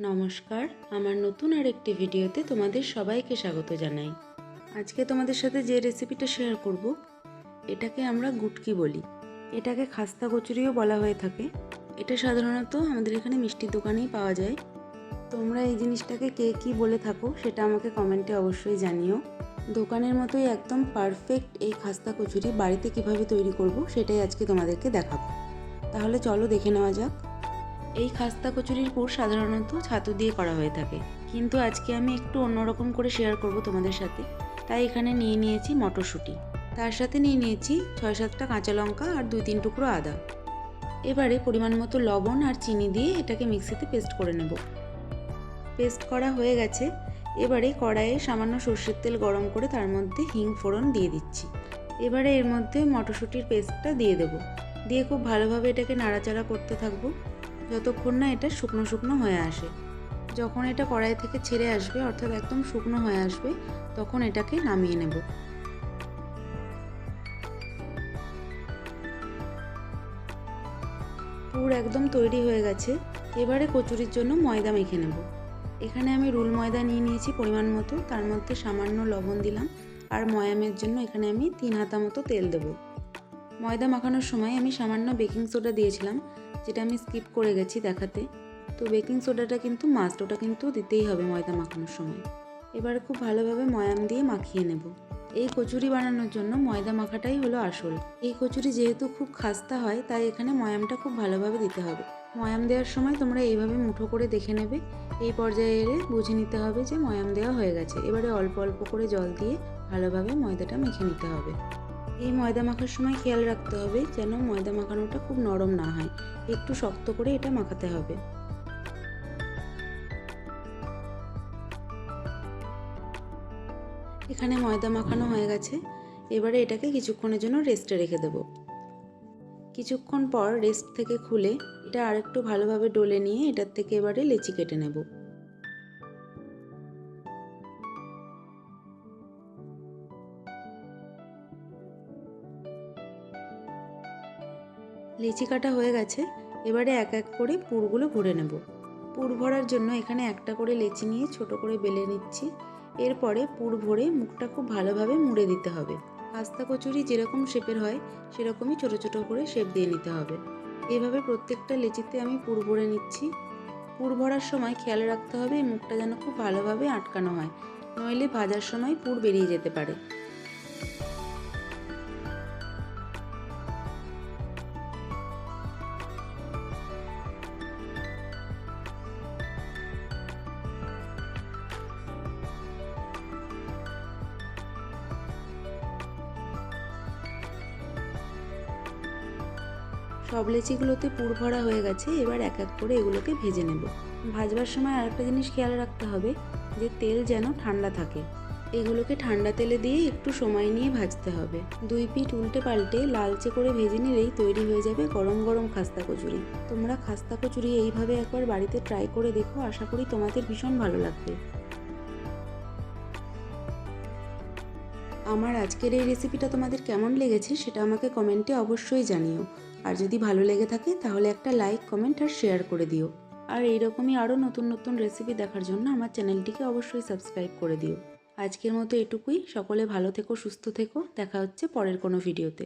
নমস্কার। আমার নতুন আর একটি ভিডিওতে তোমাদের সবাইকে স্বাগত জানাই। আজকে তোমাদের সাথে যে রেসিপিটা শেয়ার করব, এটাকে আমরা গুটকি বলি। এটাকে খাস্তা কচুরিও বলা হয়ে থাকে। এটা সাধারণত আমাদের এখানে মিষ্টির দোকানেই পাওয়া যায়। তোমরা এই জিনিসটাকে কে কী বলে থাকো, সেটা আমাকে কমেন্টে অবশ্যই জানিও। দোকানের মতোই একদম পারফেক্ট এই খাস্তা কচুরি বাড়িতে কীভাবে তৈরি করব, সেটাই আজকে তোমাদেরকে দেখাবো। তাহলে চলো দেখে নেওয়া যাক। এই খাস্তা কচুরির পুর সাধারণত ছাতু দিয়ে করা হয়ে থাকে। কিন্তু আজকে আমি একটু অন্যরকম করে শেয়ার করব তোমাদের সাথে। তাই এখানে নিয়ে নিয়েছি মটরশুঁটি। তার সাথে নিয়ে নিয়েছি ছয় সাতটা কাঁচা লঙ্কা আর দুই তিন টুকরো আদা। এবারে পরিমাণ মতো লবণ আর চিনি দিয়ে এটাকে মিক্সিতে পেস্ট করে নেব। পেস্ট করা হয়ে গেছে। এবারে কড়াইয়ে সামান্য সর্ষের তেল গরম করে তার মধ্যে হিং ফোড়ন দিয়ে দিচ্ছি। এবারে এর মধ্যে মটরশুঁটির পেস্টটা দিয়ে দেব। দিয়ে খুব ভালোভাবে এটাকে নাড়াচাড়া করতে থাকব। যতক্ষণ না এটা শুকনো শুকনো হয়ে আসে। যখন এটা কড়াই থেকে ছেড়ে আসবে, অর্থাৎ একদম শুকনো হয়ে আসবে, তখন এটাকে নামিয়ে নেব। পুর একদম তৈরি হয়ে গেছে। এবারে কচুরির জন্য ময়দা মেখে নেব। এখানে আমি রুল ময়দা নিয়ে নিয়েছি পরিমাণ মতো। তার মধ্যে সামান্য লবণ দিলাম। আর ময়ামের জন্য এখানে আমি তিন হাতা মতো তেল দেবো। ময়দা মাখানোর সময় আমি সামান্য বেকিং সোডা দিয়েছিলাম, যেটা আমি স্কিপ করে গেছি দেখাতে। তো বেকিং সোডাটা কিন্তু মাস্ট, ওটা কিন্তু দিতেই হবে ময়দা মাখানোর সময়। এবার খুব ভালোভাবে ময়াম দিয়ে মাখিয়ে নেব। এই কচুরি বানানোর জন্য ময়দা মাখাটাই হলো আসল। এই কচুরি যেহেতু খুব খাস্তা হয়, তাই এখানে ময়ামটা খুব ভালোভাবে দিতে হবে। ময়াম দেওয়ার সময় তোমরা এইভাবে মুঠো করে দেখে নেবে। এই পর্যায়ে এলে বুঝে নিতে হবে যে ময়াম দেওয়া হয়ে গেছে। এবারে অল্প অল্প করে জল দিয়ে ভালোভাবে ময়দাটা মেখে নিতে হবে। এই ময়দা মাখার সময় খেয়াল রাখতে হবে যেন ময়দা মাখানোটা খুব নরম না হয়। একটু শক্ত করে এটা মাখাতে হবে। এখানে ময়দা মাখানো হয়ে গেছে। এবারে এটাকে কিছুক্ষণের জন্য রেস্টে রেখে দেব। কিছুক্ষণ পর রেস্ট থেকে খুলে এটা আরেকটু ভালোভাবে ডলে নিয়ে এটার থেকে এবারে লেচি কেটে নেব। লিচি কাটা হয়ে গেছে, এবারে এক এক করে পুরগুলো ভরে নেব। পুর ভরার জন্য এখানে একটা করে লেচি নিয়ে ছোট করে বেলে নিচ্ছি। এরপরে পুর ভরে মুখটা খুব ভালোভাবে মুড়ে দিতে হবে। পাস্তা কচুরি যেরকম শেপের হয়, সেরকমই ছোট ছোট করে শেপ দিয়ে নিতে হবে। এভাবে প্রত্যেকটা লেচিতে আমি পুর ভরে নিচ্ছি। পুর ভরার সময় খেয়াল রাখতে হবে মুখটা যেন খুব ভালোভাবে আটকানো হয়, নইলে ভাজার সময় পুর বেরিয়ে যেতে পারে। সব লেচিগুলোতে পুর ভরা হয়ে গেছে, এবার এক এক করে এগুলোকে ভেজে নেব। ভাজবার সময় আরেকটা জিনিস খেয়াল রাখতে হবে, যে তেল যেন ঠান্ডা থাকে। এগুলোকে ঠান্ডা তেলে দিয়ে একটু সময় নিয়ে ভাজতে হবে। দুই পিঠ উল্টে পাল্টে লালচে করে ভেজে নিলেই তৈরি হয়ে যাবে গরম গরম খাস্তা কচুরি। তোমরা খাস্তা কচুরি এইভাবে একবার বাড়িতে ট্রাই করে দেখো, আশা করি তোমাদের ভীষণ ভালো লাগবে। আমার আজকের এই রেসিপিটা তোমাদের কেমন লেগেছে সেটা আমাকে কমেন্টে অবশ্যই জানিও। আর যদি ভালো লেগে থাকে, তাহলে একটা লাইক কমেন্ট আর শেয়ার করে দিও। আর এইরকমই আরও নতুন নতুন রেসিপি দেখার জন্য আমার চ্যানেলটিকে অবশ্যই সাবস্ক্রাইব করে দিও। আজকের মতো এটুকুই। সকলে ভালো থেকো, সুস্থ থেকো। দেখা হচ্ছে পরের কোনো ভিডিওতে